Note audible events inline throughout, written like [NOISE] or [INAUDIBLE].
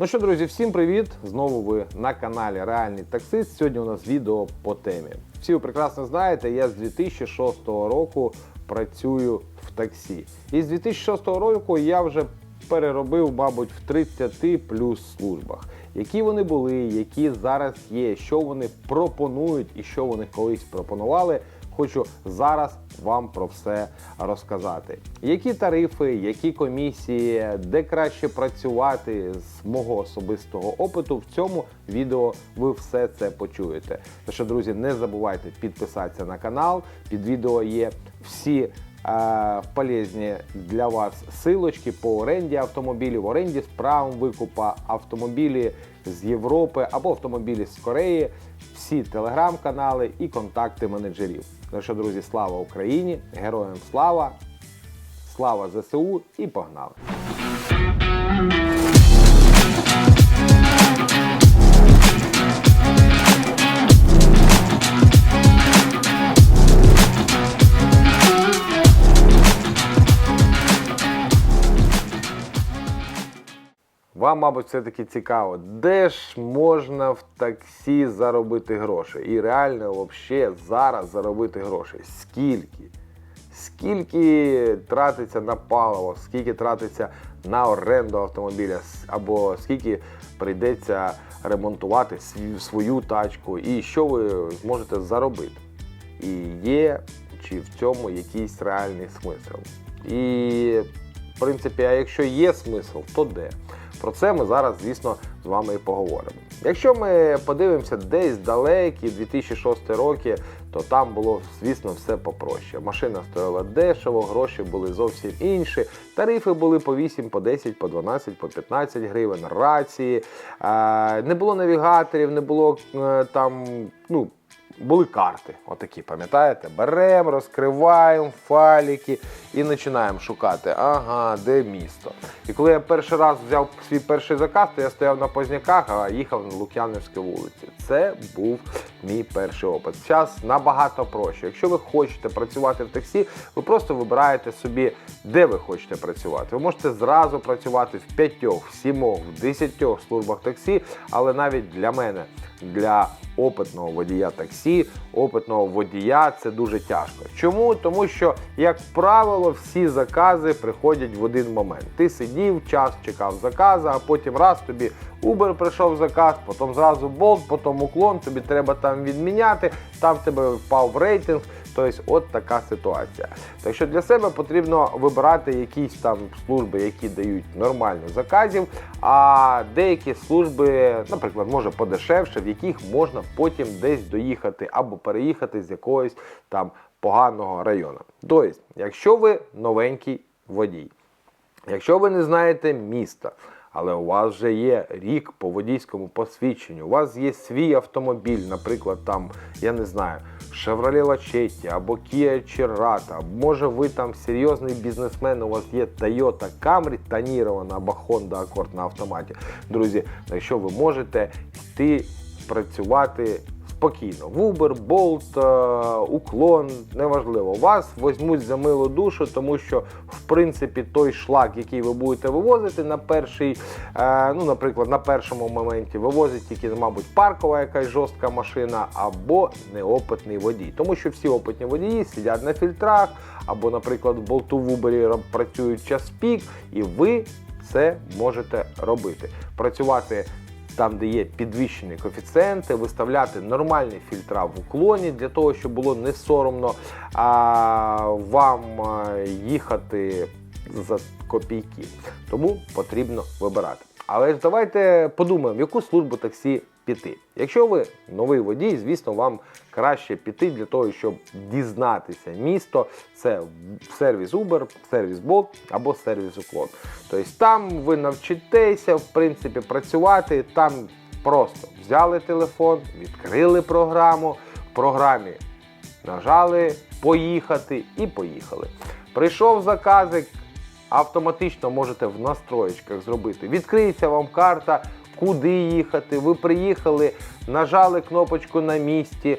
Ну що, друзі, всім привіт! Знову ви на каналі Реальний таксист. Сьогодні у нас відео по темі. Всі ви прекрасно знаєте, я з 2006 року працюю в таксі. І з 2006 року я вже переробив, мабуть, в 30 плюс службах. Які вони були, які зараз є, що вони пропонують і що вони колись пропонували. Хочу зараз вам про все розказати. Які тарифи, які комісії, де краще працювати з мого особистого опиту. В цьому відео ви все це почуєте. Тож, друзі, не забувайте підписатися на канал. Під відео є всі полезні для вас силочки по оренді автомобілів, оренді з правом викупа автомобілі з Європи або автомобілі з Кореї, всі телеграм-канали і контакти менеджерів. Ну що, друзі, слава Україні! Героям слава! Слава ЗСУ і погнали! Вам, мабуть, все-таки цікаво, де ж можна в таксі заробити гроші? І реально взагалі зараз заробити гроші. Скільки? Скільки тратиться на паливо, скільки тратиться на оренду автомобіля, або скільки прийдеться ремонтувати свою, тачку, і що ви зможете заробити? І є чи в цьому якийсь реальний смисл? І, в принципі, а якщо є смисл, то де? Про це ми зараз, звісно, з вами і поговоримо. Якщо ми подивимося десь далекі 2006 роки, то там було, звісно, все попроще. Машина стояла дешево, гроші були зовсім інші. Тарифи були по 8, по 10, по 12, по 15 гривень, рації. Е, не було навігаторів, не було е, там, ну. Були карти, отакі, пам'ятаєте? Беремо, розкриваємо фаліки і починаємо шукати, ага, де місто. І коли я перший раз взяв свій перший заказ, то я стояв на Позняках, а їхав на Лук'янівській вулиці. Це був мій перший опит. Зараз набагато проще. Якщо ви хочете працювати в таксі, ви просто вибираєте собі, де ви хочете працювати. Ви можете зразу працювати в п'ятьох, в сімох, в десятьох службах таксі, але навіть для мене, для опитного водія таксі, опитного водія це дуже тяжко. Чому? Тому що, як правило, всі закази приходять в один момент. Ти сидів, час чекав заказу, а потім раз тобі Uber прийшов заказ, потім зразу болт, потім уклон, тобі треба там відміняти, там в тебе впав рейтинг. Тобто, от така ситуація. Так що для себе потрібно вибирати якісь там служби, які дають нормально заказів, а деякі служби, наприклад, може подешевше, в яких можна потім десь доїхати або переїхати з якогось там поганого району. Тобто, якщо ви новенький водій, Якщо ви не знаєте міста, але у вас вже є рік по водійському посвідченню, у вас є свій автомобіль, наприклад, там, я не знаю, Chevrolet Lachetti або Kia Cerato, може ви там серйозний бізнесмен, у вас є Toyota Camry тонірована або Honda Accord на автоматі. Друзі, якщо ви можете йти працювати спокійно. В Uber, Bolt, е, уклон, неважливо. Вас візьмуть за милу душу, тому що, в принципі, той шлак, який ви будете вивозити на перший, е, ну, наприклад, на першому моменті вивозить тільки, мабуть, паркова якась жорстка машина або неопитний водій. Тому що всі опитні водії сидять на фільтрах, або, наприклад, в болту в Uber працюють час пік, і ви це можете робити. Працювати там, де є підвищені коефіцієнти, виставляти нормальні фільтра в уклоні для того, щоб було не соромно а, вам їхати за копійки. Тому потрібно вибирати. Але ж давайте подумаємо, в яку службу таксі піти. Якщо ви новий водій, звісно, вам краще піти для того, щоб дізнатися місто. Це сервіс Uber, сервіс Bolt або сервіс Уклон. Тобто там ви навчитеся, в принципі, працювати. Там просто взяли телефон, відкрили програму, в програмі нажали поїхати і поїхали. Прийшов заказик, автоматично можете в настроєчках зробити. Відкриється вам карта, куди їхати. Ви приїхали, нажали кнопочку на місці.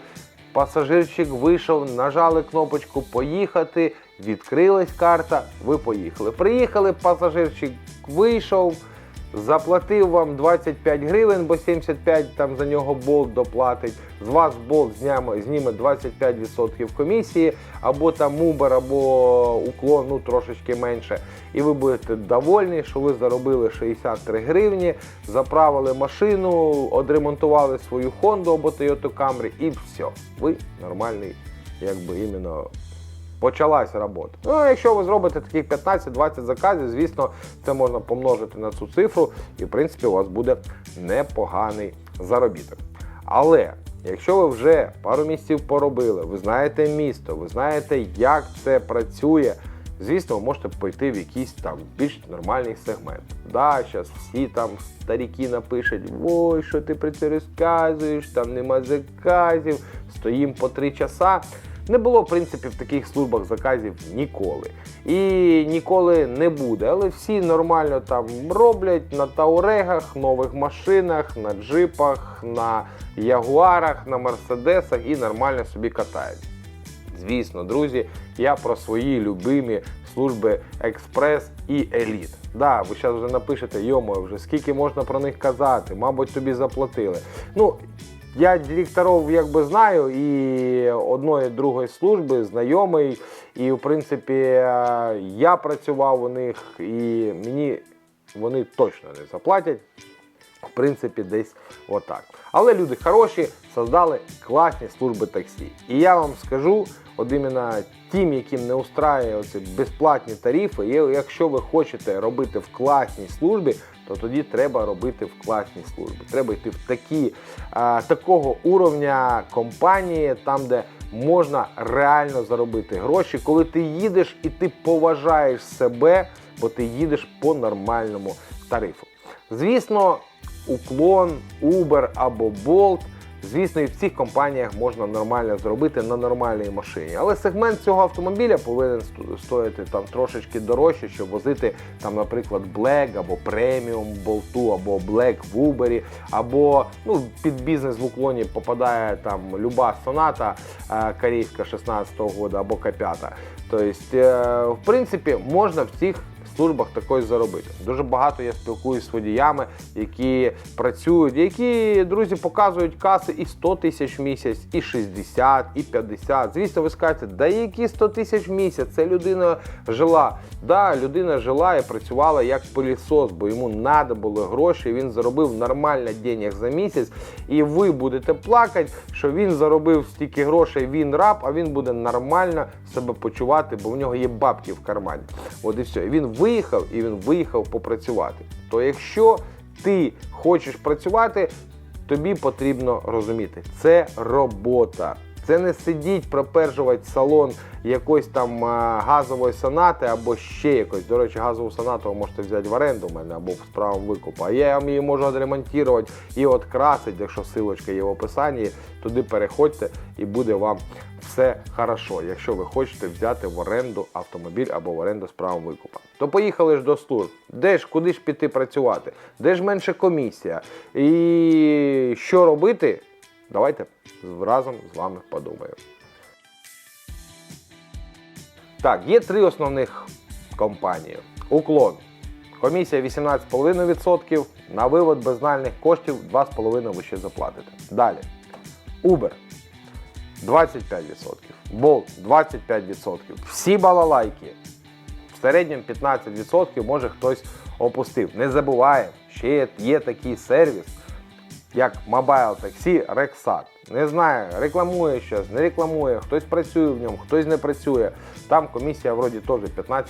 Пасажирчик вийшов, нажали кнопочку Поїхати, відкрилась карта, ви поїхали. Приїхали, пасажирчик вийшов, заплатив вам 25 гривень, бо 75 там за нього болт доплатить. З вас болт зніме 25% комісії, або там Uber, або уклон, ну трошечки менше. І ви будете довольні, що ви заробили 63 гривні, заправили машину, одремонтували свою Honda або Toyota Camry і все. Ви нормальний, якби іменно почалась робота. Ну, а якщо ви зробите таких 15-20 заказів, звісно, це можна помножити на цю цифру, і в принципі у вас буде непоганий заробіток. Але якщо ви вже пару місяців поробили, ви знаєте місто, ви знаєте, як це працює. Звісно, ви можете пойти в якийсь там більш нормальний сегмент. Да, зараз всі там старіки напишуть, ой, що ти про це розказуєш, там нема заказів, стоїм по три часа. Не було, в принципі, в таких службах заказів ніколи. І ніколи не буде. Але всі нормально там роблять на таурегах, нових машинах, на джипах, на ягуарах, на мерседесах і нормально собі катають. Звісно, друзі, я про свої любимі служби Експрес і Еліт. Да, ви зараз вже напишете, йомо, вже скільки можна про них казати, мабуть, тобі заплатили. Ну, я директорів якби знаю і одної, другої служби, знайомий. І, в принципі, е, я працював у них, і мені вони точно не заплатять. В принципі, десь отак. Але люди хороші, создали класні служби таксі. І я вам скажу, от іменно тим, яким не устраює оці безплатні тарифи, якщо ви хочете робити в класній службі, то тоді треба робити в класній службі. Треба йти в такі, а, такого уровня компанії, там, де можна реально заробити гроші, коли ти їдеш і ти поважаєш себе, бо ти їдеш по нормальному тарифу. Звісно, уклон, Uber або Bolt. Звісно, і в цих компаніях можна нормально зробити на нормальній машині. Але сегмент цього автомобіля повинен стояти там трошечки дорожче, щоб возити там, наприклад, Black або преміум болту, або Black в або ну, під бізнес в уклоні попадає там люба соната е, корейська 16-го года або К5. Тобто, е, в принципі, можна в цих службах також заробити. Дуже багато я спілкуюся з водіями, які працюють, які друзі показують каси і 100 тисяч в місяць, і 60, і 50. Звісно, ви скажете, да які 100 тисяч в місяць? Це людина жила. Да, людина жила і працювала як пилісос, бо йому треба було гроші. Він заробив нормально денег за місяць. І ви будете плакати, що він заробив стільки грошей, він раб, а він буде нормально себе почувати, бо в нього є бабки в кармані. От і все. І він виїхав, і він виїхав попрацювати. То якщо ти хочеш працювати, тобі потрібно розуміти, це робота. Це не сидіть, пропержувати салон якоїсь там газової сонати або ще якось. До речі, газову сонату ви можете взяти в оренду у мене або в справу викупу. А я вам її можу відремонтувати і открасити, якщо силочка є в описанні. Туди переходьте і буде вам все хорошо, якщо ви хочете взяти в оренду автомобіль або в оренду з правом викупа. То поїхали ж до служб. Де ж, куди ж піти працювати? Де ж менше комісія? І що робити? Давайте разом з вами подумаємо. Так, є три основних компанії. Уклон. Комісія 18,5%, на вивод безнальних коштів 2,5% ви ще заплатите. Далі. Uber 25%, Bolt 25%. Всі балалайки. В середньому 15% може хтось опустив. Не забуваємо, ще є такий сервіс, як Mobile Taxi Rexat. Не знаю, рекламує щось, не рекламує, хтось працює в ньому, хтось не працює. Там комісія вроді теж 15-17%.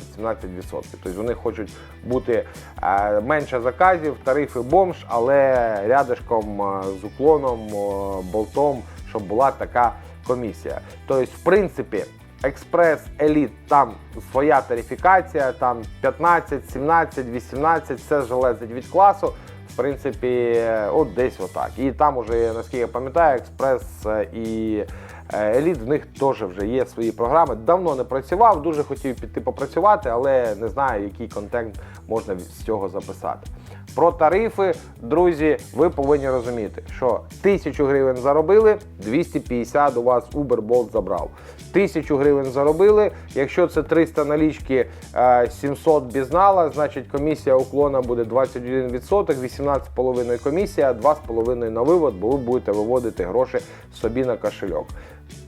Тобто вони хочуть бути е, менше заказів, тарифи бомж, але рядышком е, з уклоном, е, болтом, щоб була така комісія. Тобто, в принципі, Експрес, еліт, там своя тарифікація, там 15, 17, 18, все залежить від класу. В принципі, от десь отак. І там уже, наскільки я пам'ятаю, експрес і е, еліт, в них теж вже є свої програми. Давно не працював, дуже хотів піти попрацювати, але не знаю, який контент можна з цього записати. Про тарифи, друзі, ви повинні розуміти, що 1000 гривень заробили, 250 у вас Uber Bolt забрав. 1000 гривень заробили. Якщо це 300 налічки, е, 700 бізнала, значить комісія уклона буде 21%, 18,5 комісія, 2,5 на вивод, бо ви будете виводити гроші собі на кошельок.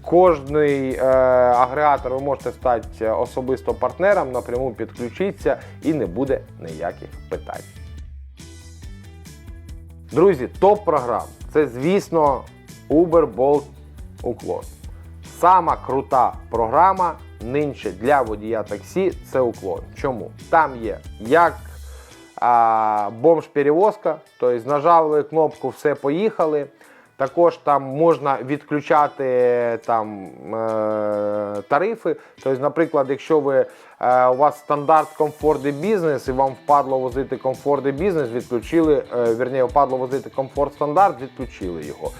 Кожний е, агрегатор ви можете стати особисто партнером, напряму підключитися і не буде ніяких питань. Друзі, топ-програм це, звісно, Uber Bolt Уклон. Сама крута програма нинче для водія таксі це уклон. Чому? Там є як а, бомж-перевозка, тобто нажали кнопку Все поїхали. Також там можна відключати там, е, тарифи. Тобто, наприклад, якщо ви, е, у вас стандарт комфорт і бізнес, і вам впадло возити комфорт і бізнес, відключили, е, вірніше, впадло возити комфорт стандарт, відключили його.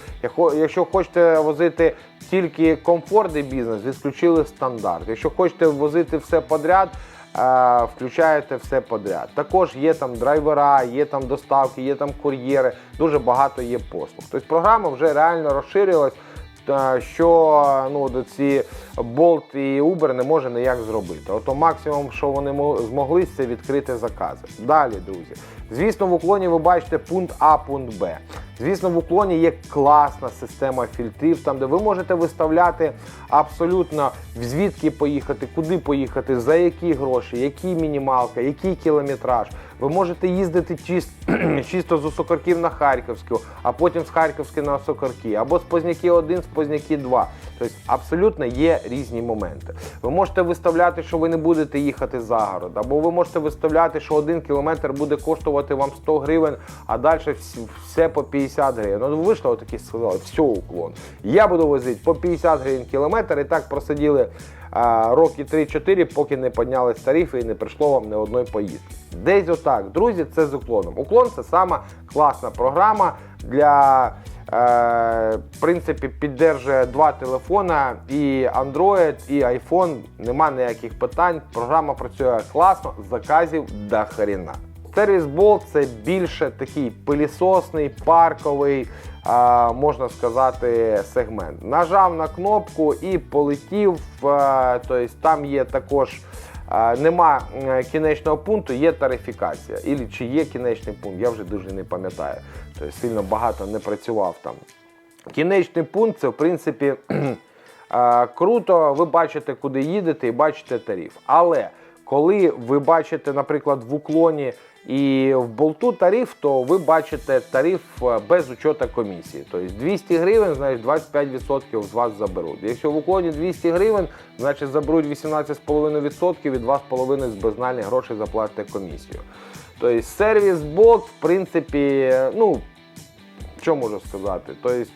Якщо хочете возити тільки комфорт і бізнес, відключили стандарт. Якщо хочете возити все подряд, включаєте все подряд. Також є там драйвера, є там доставки, є там кур'єри, дуже багато є послуг. Тобто програма вже реально розширилась. Що ну, ці Bolt і Uber не може ніяк зробити. Ото максимум, що вони мо- змогли, це відкрити закази. Далі, друзі. Звісно, в уклоні ви бачите пункт А, пункт Б. Звісно, в уклоні є класна система фільтрів, там де ви можете виставляти абсолютно звідки поїхати, куди поїхати, за які гроші, які мінімалка, який кілометраж. Ви можете їздити чис- [CLEARS THROAT] чисто з Осокорків на Харківську, а потім з Харківської на Осокорки, або з Позняки 1, з Позняки 2. Тобто абсолютно є різні моменти. Ви можете виставляти, що ви не будете їхати за город, або ви можете виставляти, що один кілометр буде коштувати вам 100 гривень, а далі все по 50 гривень. Ну, ви вийшли отакі сказали, все, уклон. Я буду возити по 50 гривень кілометр, і так просиділи роки 3-4, поки не піднялись тарифи і не прийшло вам ні одної поїздки. Десь отак. Друзі, це з уклоном. Уклон це сама класна програма для. Е, в принципі, піддержує два телефона, і Android, і iPhone. Нема ніяких питань. Програма працює класно, заказів до хрена. Сервіс Bolt це більше такий пилісосний, парковий, можна сказати, сегмент. Нажав на кнопку і полетів. Тобто там є також. Нема кінечного пункту, є тарифікація. Ілі чи є кінечний пункт, я вже дуже не пам'ятаю. Тобто сильно багато не працював там. Кінечний пункт це в принципі [CLEARS THROAT] круто. Ви бачите, куди їдете, і бачите тариф. Але коли ви бачите, наприклад, в уклоні і в болту тариф, то ви бачите тариф е, без учета комісії. Тобто 200 гривень, значить 25% з вас заберуть. Якщо в уклоні 200 гривень, значить заберуть 18,5% і 2,5% з безнальних грошей заплатите комісію. Тобто сервіс бот, в принципі, ну, що можу сказати? Тобто,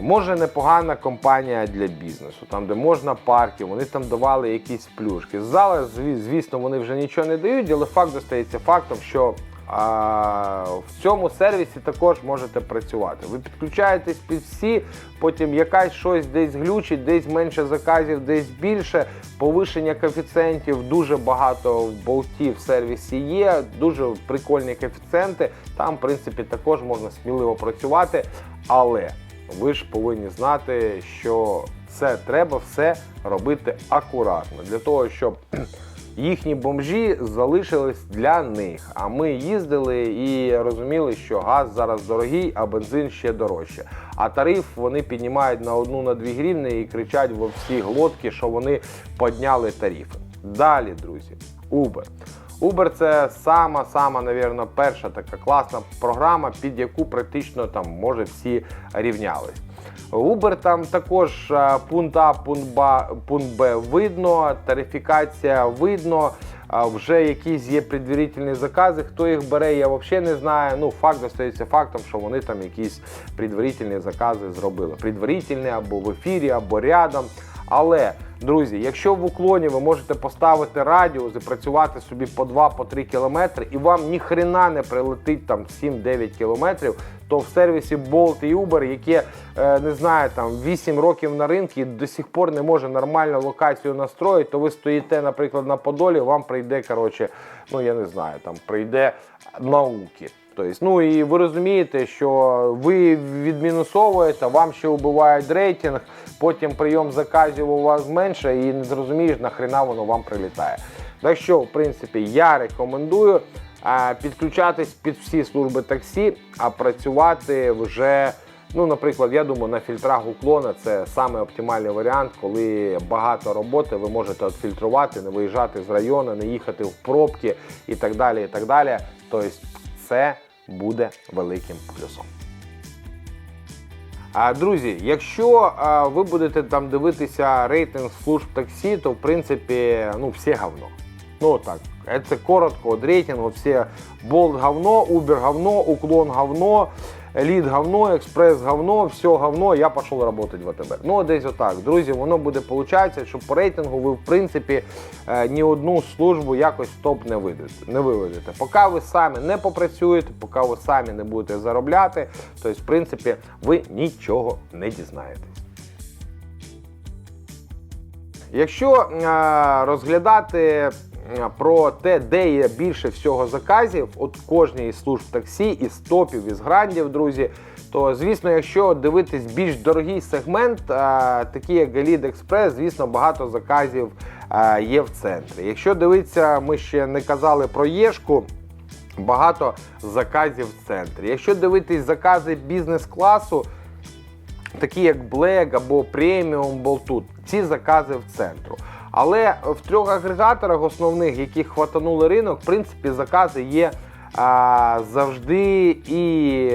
може непогана компанія для бізнесу, там де можна парки, вони там давали якісь плюшки. Зараз, звісно, вони вже нічого не дають, але факт зостається фактом, що а, в цьому сервісі також можете працювати. Ви підключаєтесь під всі, потім якась щось десь глючить, десь менше заказів, десь більше. Повишення коефіцієнтів дуже багато в болті в сервісі є. Дуже прикольні коефіцієнти. Там, в принципі, також можна сміливо працювати. Але ви ж повинні знати, що це треба все робити акуратно для того, щоб [CLEARS THROAT] їхні бомжі залишились для них. А ми їздили і розуміли, що газ зараз дорогий, а бензин ще дорожче. А тариф вони піднімають на одну на дві гривні і кричать во всі глотки, що вони підняли тарифи. Далі, друзі, Uber. Uber це сама, сама, навірно, перша така класна програма, під яку практично там може всі рівнялись. Uber там також е, пункт А, пункт Б, видно, тарифікація видно. Вже якісь є предварительні закази. Хто їх бере, я взагалі не знаю. Ну, факт залишається фактом, що вони там якісь предварительні закази зробили. Предварительні або в ефірі, або рядом. Але Друзі, якщо в уклоні ви можете поставити радіус і працювати собі по 2-3 кілометри, і вам ні хрена не прилетить там 7-9 кілометрів, то в сервісі Bolt і Uber, яке е, не знаю, там 8 років на ринку і до сих пор не може нормально локацію настроїти, то ви стоїте, наприклад, на Подолі, вам прийде, коротше, ну я не знаю, там прийде науки. Тобто, ну і ви розумієте, що ви відмінусовуєте, вам ще вбивають рейтинг, потім прийом заказів у вас менше і не зрозумієш, нахрена воно вам прилітає. Так що, в принципі, я рекомендую підключатись під всі служби таксі, а працювати вже. Ну, наприклад, я думаю, на фільтрах уклона це саме оптимальний варіант, коли багато роботи, ви можете відфільтрувати, не виїжджати з району, не їхати в пробки і так далі. і так далі. Тобто це буде великим плюсом. А, друзі, якщо а, ви будете там дивитися рейтинг служб таксі, то в принципі ну, все говно. Ну так, це коротко від рейтингу, все болт говно, Uber говно, Уклон говно, Elite говно, Експрес говно, все говно, я пішов працювати в АТБ. Ну, десь отак. Друзі, воно буде получатися, що по рейтингу ви, в принципі, е, ні одну службу якось топ не виведете. Не виведете. Поки ви самі не попрацюєте, поки ви самі не будете заробляти, то в принципі ви нічого не дізнаєтесь. Якщо е, розглядати про те, де є більше всього заказів, от кожній із служб таксі, із топів, із грандів, друзі, то звісно, якщо дивитись більш дорогий сегмент, такий як Галід Експрес, звісно, багато заказів є в центрі. Якщо дивитися, ми ще не казали про Єшку. Багато заказів в центрі. Якщо дивитись закази бізнес-класу, такі як Black або Premium Boltut, ці закази в центру. Але в трьох агрегаторах основних, які хватанули ринок, в принципі, закази є а, завжди і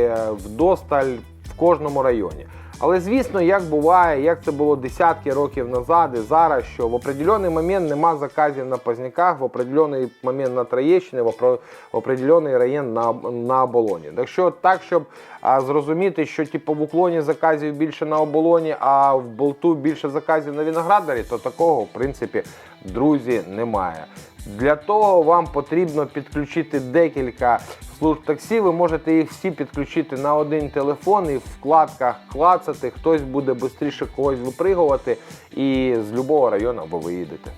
вдосталь в кожному районі. Але звісно, як буває, як це було десятки років назад і зараз, що в определений момент нема заказів на Позняках, в определений момент на Троєщині, в определений район на, на оболоні. Так що так, щоб а, зрозуміти, що типу, в уклоні заказів більше на оболоні, а в болту більше заказів на виноградарі, то такого в принципі, друзі, немає. Для того вам потрібно підключити декілька служб таксі. Ви можете їх всі підключити на один телефон і в вкладках клацати. Хтось буде швидше когось випригувати, і з будь-якого району ви виїдете.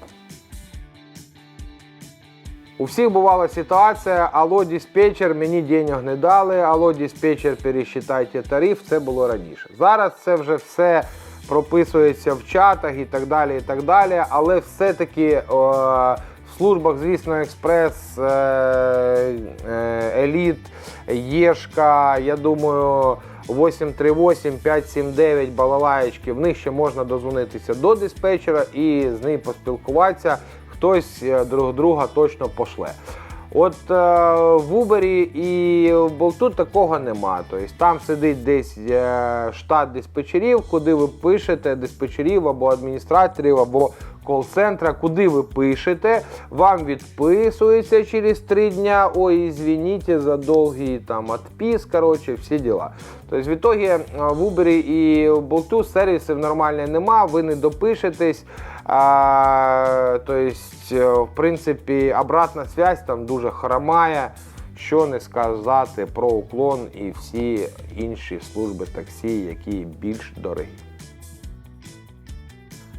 У всіх бувала ситуація, алло, диспетчер, мені денег не дали, алло, диспетчер, пересчитайте тариф, це було раніше. Зараз це вже все прописується в чатах і так далі, і так далі, але все-таки е, в службах, звісно, експрес, е, е, еліт, Єшка, я думаю, 838, 579 балалаєчки, в них ще можна дозвонитися до диспетчера і з ним поспілкуватися. Хтось е, друг друга точно пошле. От е, в Uber і в Болту такого нема. Тобто там сидить десь е, штат диспетчерів, куди ви пишете диспетчерів або адміністраторів, або кол-центра, куди ви пишете, вам відписується через три дня. Ой, извините за довгий там отпис, коротше, всі діла. Тобто, в итоге е, в Uber і Болту сервісів нормально нема, ви не допишетесь. А, то есть, е, в принципі, обратна связь там дуже хромає. Що не сказати про уклон і всі інші служби таксі, які більш дорогі.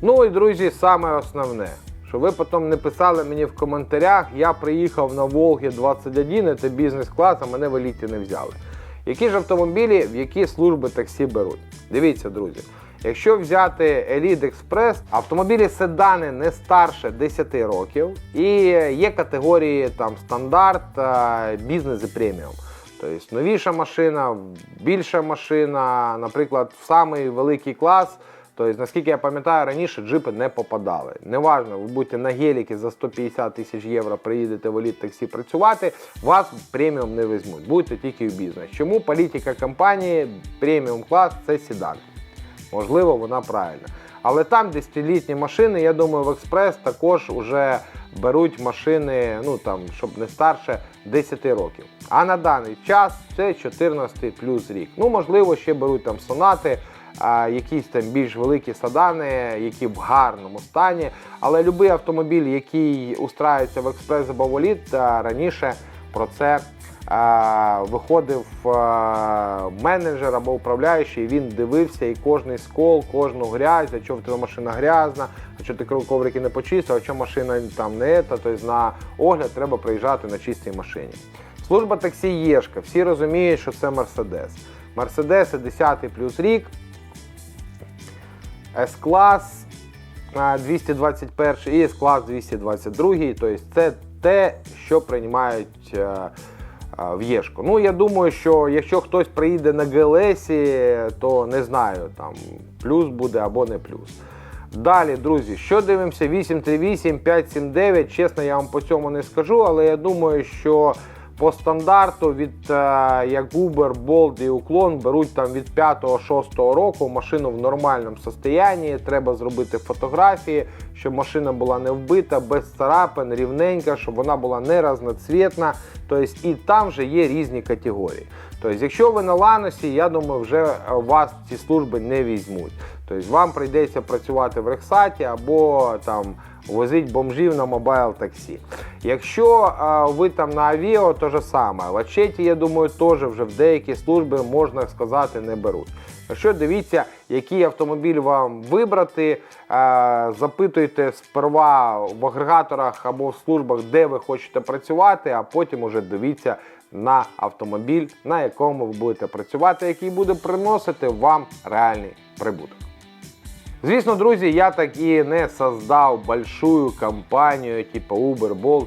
Ну і друзі, саме основне, що ви потім не писали мені в коментарях, я приїхав на Волгі 21, це бізнес-клас, а мене в еліті не взяли. Які ж автомобілі, в які служби таксі беруть? Дивіться, друзі. Якщо взяти Elite Express, автомобілі седани не старше 10 років, і є категорії там стандарт, бізнес і преміум. Тобто новіша машина, більша машина, наприклад, самий великий клас. Тобто, наскільки я пам'ятаю, раніше джипи не попадали. Неважно, ви будете на геліки за 150 тисяч євро, приїдете в еліт таксі працювати, вас преміум не візьмуть, будете тільки в бізнес. Чому політика компанії преміум клас це седан? Можливо, вона правильна. Але там 10-літні машини, я думаю, в експрес також вже беруть машини, ну там, щоб не старше 10 років. А на даний час це 14 плюс рік. Ну, можливо, ще беруть там сонати якісь там більш великі садани, які в гарному стані. Але будь-який автомобіль, який устраюється в експрес забаволіт, раніше про це виходив менеджер або управляючий, він дивився і кожний скол, кожну грязь, а чого в тебе машина грязна, а чого ти коврики не почистив, а чого машина там не ета, тобто на огляд треба приїжджати на чистій машині. Служба таксі Єшка. Всі розуміють, що це Мерседес. Мерседес 10 плюс рік, С-клас 221 і С-клас 222. Тобто це те, що приймають е, е, в Єшку. Ну, я думаю, що якщо хтось приїде на ГЛС, то не знаю, там плюс буде або не плюс. Далі, друзі, що дивимося? 838, 579. Чесно, я вам по цьому не скажу, але я думаю, що по стандарту від е, як Uber, Bolt і Уклон беруть там від 5-6 року машину в нормальному стані. Треба зробити фотографії, щоб машина була не вбита, без царапин, рівненька, щоб вона була не разноцвітна. Тобто і там вже є різні категорії. Тобто, якщо ви на ланосі, я думаю, вже вас ці служби не візьмуть. Тобто вам прийдеться працювати в Рексаті або там возить бомжів на мобайл таксі. Якщо а, ви там на авіо, то же саме. В Ачеті, я думаю, теж вже в деякі служби, можна сказати, не беруть. Якщо дивіться, який автомобіль вам вибрати, а, запитуйте сперва в агрегаторах або в службах, де ви хочете працювати, а потім уже дивіться на автомобіль, на якому ви будете працювати, який буде приносити вам реальний прибуток. Звісно, друзі, я так і не создав большую компанію, типу Uber, Bolt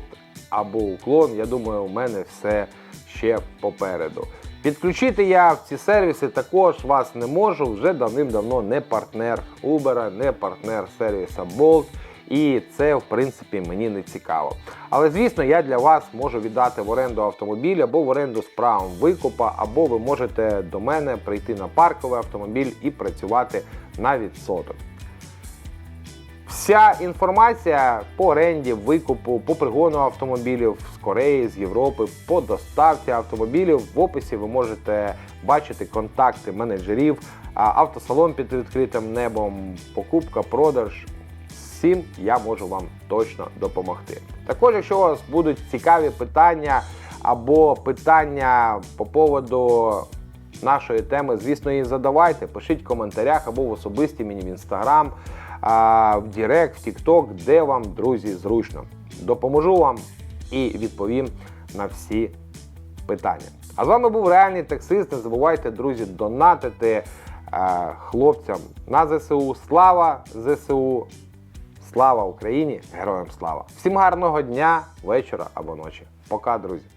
або Уклон. Я думаю, у мене все ще попереду. Підключити я в ці сервіси також вас не можу. Вже давним-давно не партнер Uber, не партнер сервіса Bolt. І це, в принципі, мені не цікаво. Але звісно, я для вас можу віддати в оренду автомобіль або в оренду з правом викупа, або ви можете до мене прийти на парковий автомобіль і працювати на відсоток. Вся інформація по оренді, викупу, по пригону автомобілів з Кореї, з Європи, по доставці автомобілів в описі ви можете бачити контакти менеджерів, автосалон під відкритим небом, покупка, продаж. Всім я можу вам точно допомогти. Також, якщо у вас будуть цікаві питання або питання по поводу нашої теми, звісно, її задавайте. Пишіть в коментарях або в особисті мені в інстаграм, в Директ, в Тікток, де вам, друзі, зручно. Допоможу вам і відповім на всі питання. А з вами був реальний таксист. Не забувайте, друзі, донатити е, хлопцям на ЗСУ. Слава ЗСУ! Слава Україні! Героям слава! Всім гарного дня, вечора або ночі. Пока, друзі!